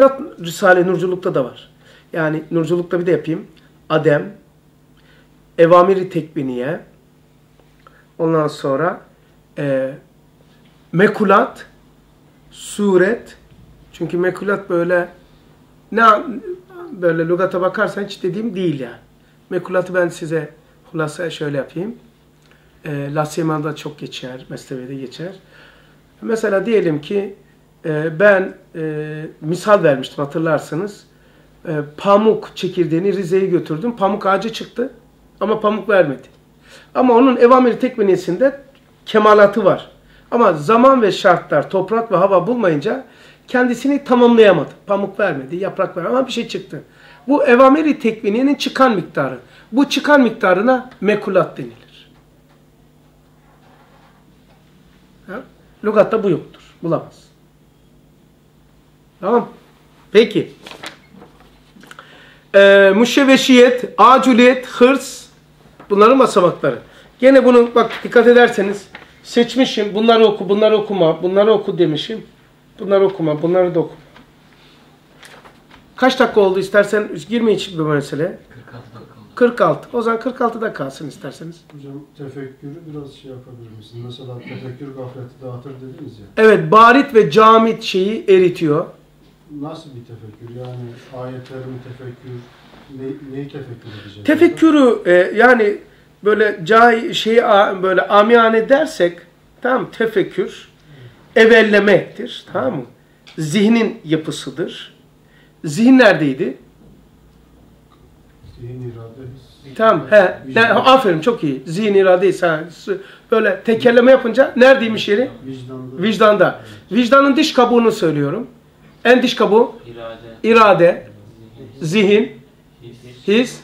Risale Nurculuk'ta da var. Yani Nurculuk'ta bir de yapayım. Adem, Evamiri Tekviniye, ondan sonra e, Mekulat, Suret. Çünkü Mekulat böyle ne böyle lügata bakarsan hiç dediğim değil yani. Mekulatı ben size hulasa şöyle yapayım. E, Lasyaman'da çok geçer, Mesnevi'de geçer. Mesela diyelim ki e, ben e, misal vermiştim hatırlarsınız. E, pamuk çekirdeğini Rize'ye götürdüm. Pamuk ağacı çıktı ama pamuk vermedi. Ama onun evamiri tekvinisinde kemalatı var. Ama zaman ve şartlar, toprak ve hava bulmayınca kendisini tamamlayamadı. Pamuk vermedi, yaprak vermedi ama bir şey çıktı. Bu evamiri tekviniyenin çıkan miktarı. Bu çıkan miktarına mekulat denilir. Ha? Lugatta bu yoktur. Bulamaz. Tamam. Peki. Ee, müşeveşiyet, acüliyet, hırs bunların basamakları. Gene bunu bak dikkat ederseniz seçmişim. Bunları oku, bunları okuma, bunları oku demişim. Bunları okuma, bunları da okuma. Kaç dakika oldu istersen girme hiç bu mesele. 46. O zaman 46'da kalsın isterseniz. Hocam tefekkürü biraz şey yapabilir misiniz? Mesela tefekkür gafleti dağıtır dediniz ya. Evet, barit ve camit şeyi eritiyor. Nasıl bir tefekkür? Yani ayetleri mi tefekkür? Ne, neyi tefekkür edeceğiz? Tefekkürü e, yani böyle cay şeyi a- böyle amiyane dersek tamam tefekkür evellemektir tamam mı? Zihnin yapısıdır. Zihin neredeydi? Zihin irade. Tamam he. Ne, aferin çok iyi. Zihin iradeyse ha, böyle tekerleme yapınca neredeymiş yeri? Vicdanda. Vicdanda. Vicdanın dış kabuğunu söylüyorum. En dış kabuğu İrade, irade, zihin, his, his,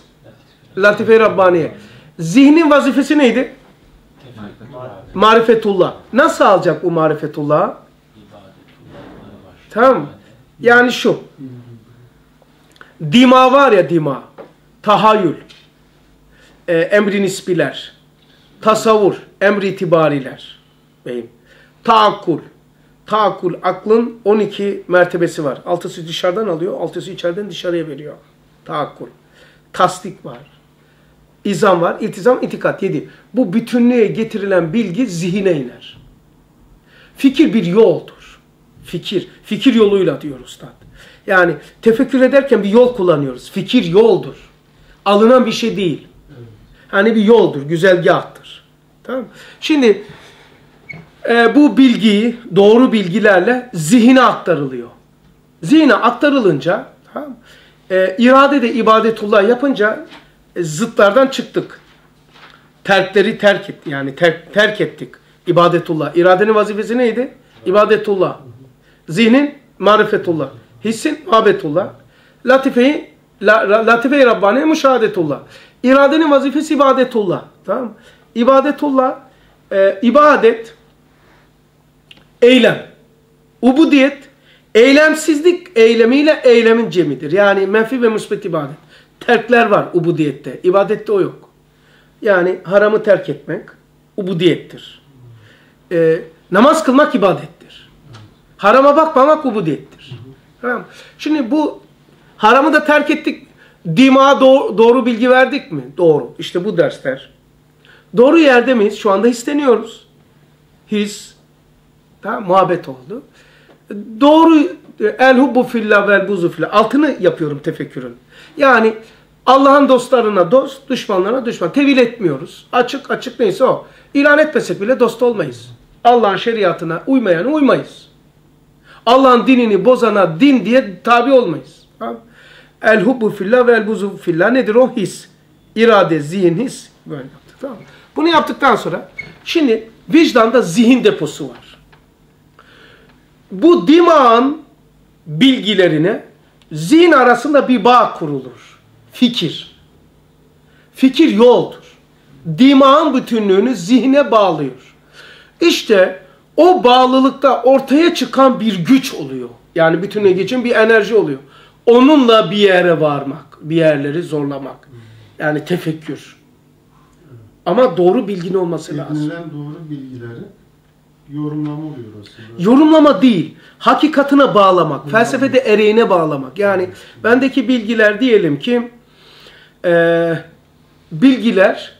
latife-i Rabbaniye. Zihnin vazifesi neydi? tefekkür, Marifetullah. Nasıl alacak bu başlıyor. Tamam? Yani şu. Dima var ya dima. Tahayyül. E, emri nisbiler. Tasavvur. Emri itibariler. Beyim. Taakkul. Taakkul. Aklın 12 mertebesi var. Altısı dışarıdan alıyor. Altısı içeriden dışarıya veriyor. Taakkul. Tasdik var. İzam var. İltizam, itikat. Yedi. Bu bütünlüğe getirilen bilgi zihine iner. Fikir bir yoldur. Fikir. Fikir yoluyla diyor ustad. Yani tefekkür ederken bir yol kullanıyoruz. Fikir yoldur. Alınan bir şey değil. Hani bir yoldur, güzergahtır. Tamam? Şimdi e, bu bilgiyi doğru bilgilerle zihine aktarılıyor. Zihine aktarılınca mı? e, irade de ibadetullah yapınca e, zıtlardan çıktık. Terkleri terk et yani terk, terk ettik. İbadetullah. İradenin vazifesi neydi? İbadetullah. Zihnin marifetullah. Hissin muhabbetullah. Latifeyi la, la- latife-i Rabbani müşahadetullah. İradenin vazifesi ibadetullah. Tamam? İbadetullah e, ibadet eylem. Ubudiyet eylemsizlik eylemiyle eylemin cemidir. Yani menfi ve müsbet ibadet. Terkler var ubudiyette. İbadette o yok. Yani haramı terk etmek ubudiyettir. Ee, namaz kılmak ibadettir. Harama bakmamak ubudiyettir. Tamam. Şimdi bu haramı da terk ettik. Dima doğru, doğru bilgi verdik mi? Doğru. İşte bu dersler. Doğru yerde miyiz? Şu anda isteniyoruz. His, tamam, muhabbet oldu. Doğru el hubbu fillah vel buzu fillah. Altını yapıyorum tefekkürün. Yani Allah'ın dostlarına dost, düşmanlarına düşman. Tevil etmiyoruz. Açık açık neyse o. İlan etmesek bile dost olmayız. Allah'ın şeriatına uymayana uymayız. Allah'ın dinini bozana din diye tabi olmayız. Tamam? El hubbu fillah ve el buzu fillah nedir o? His. İrade, zihin, his. Böyle yaptık. Tamam? Bunu yaptıktan sonra şimdi vicdanda zihin deposu var. Bu dimağın bilgilerine zihin arasında bir bağ kurulur. Fikir. Fikir yoldur. Dimağın bütünlüğünü zihne bağlıyor. İşte o bağlılıkta ortaya çıkan bir güç oluyor. Yani bütünlüğe geçen bir enerji oluyor. Onunla bir yere varmak, bir yerleri zorlamak. Yani tefekkür. Ama doğru bilgin olması lazım. Edinilen doğru bilgileri Yorumlama oluyor aslında. Yorumlama değil, hakikatine bağlamak, felsefede ereğine bağlamak. Yani bendeki bilgiler diyelim ki eee, bilgiler,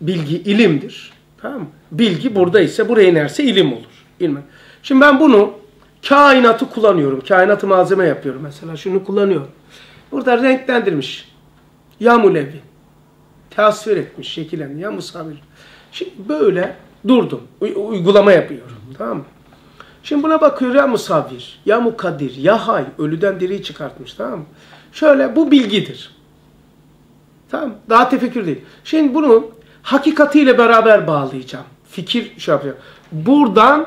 bilgi ilimdir. Tamam mı? Bilgi burada ise buraya inerse ilim olur. İlmi. Şimdi ben bunu kainatı kullanıyorum. Kainatı malzeme yapıyorum mesela. Şunu kullanıyorum. Burada renklendirmiş. Ya mulevvi. Tasvir etmiş, şekillenmiş. Ya musavir. Şimdi böyle durdum. Uy- uygulama yapıyorum. Tamam mı? Şimdi buna bakıyor ya musavir, ya mukadir, ya hay. Ölüden diriyi çıkartmış tamam mı? Şöyle bu bilgidir. Tamam Daha tefekkür değil. Şimdi bunu hakikatiyle beraber bağlayacağım. Fikir şey yapacağım. Buradan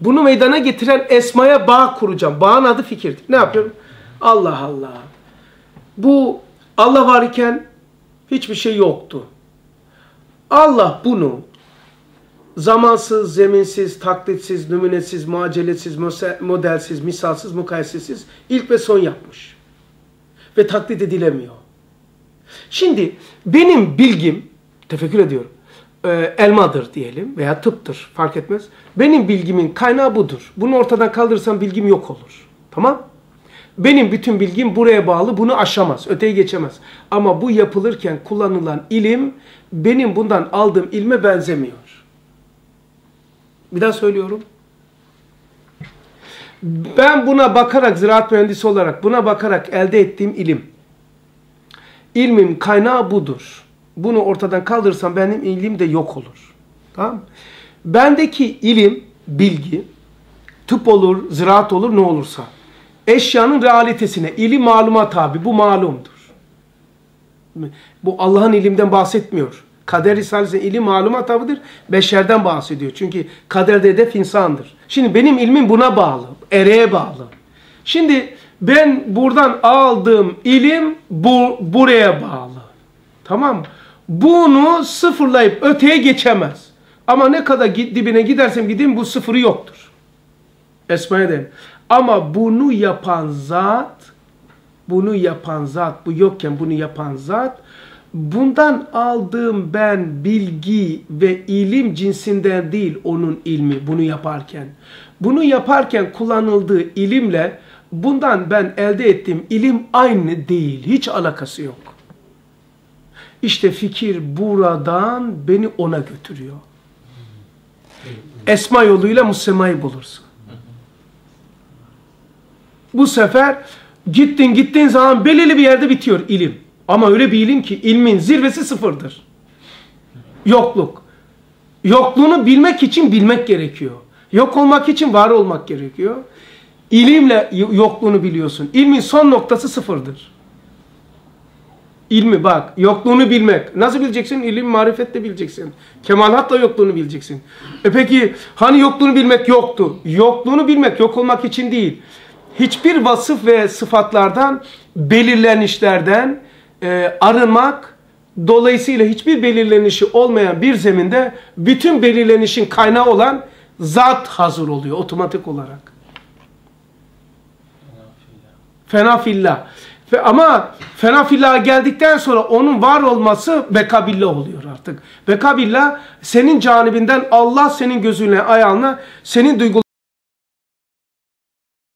bunu meydana getiren esmaya bağ kuracağım. Bağın adı fikirdir. Ne yapıyorum? Allah Allah. Bu Allah var iken hiçbir şey yoktu. Allah bunu zamansız, zeminsiz, taklitsiz, nümunesiz, muacelesiz, mose- modelsiz, misalsiz, mukayesesiz ilk ve son yapmış. Ve taklit edilemiyor. Şimdi benim bilgim, tefekkür ediyorum, e, elmadır diyelim veya tıptır fark etmez. Benim bilgimin kaynağı budur. Bunu ortadan kaldırırsam bilgim yok olur. Tamam? Benim bütün bilgim buraya bağlı, bunu aşamaz, öteye geçemez. Ama bu yapılırken kullanılan ilim benim bundan aldığım ilme benzemiyor. Bir daha söylüyorum. Ben buna bakarak, ziraat mühendisi olarak buna bakarak elde ettiğim ilim. İlmin kaynağı budur. Bunu ortadan kaldırırsam benim ilim de yok olur. Tamam? Bendeki ilim, bilgi, tıp olur, ziraat olur, ne olursa. Eşyanın realitesine, ilim maluma tabi. Bu malumdur. Bu Allah'ın ilimden bahsetmiyor. Kader risalesi ilim maluma tabidir. Beşerden bahsediyor. Çünkü kaderde hedef insandır. Şimdi benim ilmim buna bağlı. Ereğe bağlı. Şimdi ben buradan aldığım ilim bu, buraya bağlı. Tamam? Bunu sıfırlayıp öteye geçemez. Ama ne kadar dibine gidersem gideyim bu sıfırı yoktur. Esma'ya derim. Ama bunu yapan zat, bunu yapan zat, bu yokken bunu yapan zat, bundan aldığım ben bilgi ve ilim cinsinden değil onun ilmi bunu yaparken. Bunu yaparken kullanıldığı ilimle bundan ben elde ettiğim ilim aynı değil. Hiç alakası yok. İşte fikir buradan beni ona götürüyor. Esma yoluyla musemayı bulursun. Bu sefer gittin gittiğin zaman belirli bir yerde bitiyor ilim. Ama öyle bir ilim ki ilmin zirvesi sıfırdır. Yokluk. Yokluğunu bilmek için bilmek gerekiyor. Yok olmak için var olmak gerekiyor. İlimle yokluğunu biliyorsun. İlmin son noktası sıfırdır. İlmi bak, yokluğunu bilmek. Nasıl bileceksin? İlim marifetle bileceksin. Kemalatla yokluğunu bileceksin. E peki hani yokluğunu bilmek yoktu? Yokluğunu bilmek yok olmak için değil. Hiçbir vasıf ve sıfatlardan, belirlenişlerden e, arınmak, dolayısıyla hiçbir belirlenişi olmayan bir zeminde bütün belirlenişin kaynağı olan zat hazır oluyor otomatik olarak. Fena fillah. Fe- Ama fena fillah geldikten sonra onun var olması bekabillah oluyor artık. Bekabillah senin canibinden Allah senin gözüne ayağına senin duygularına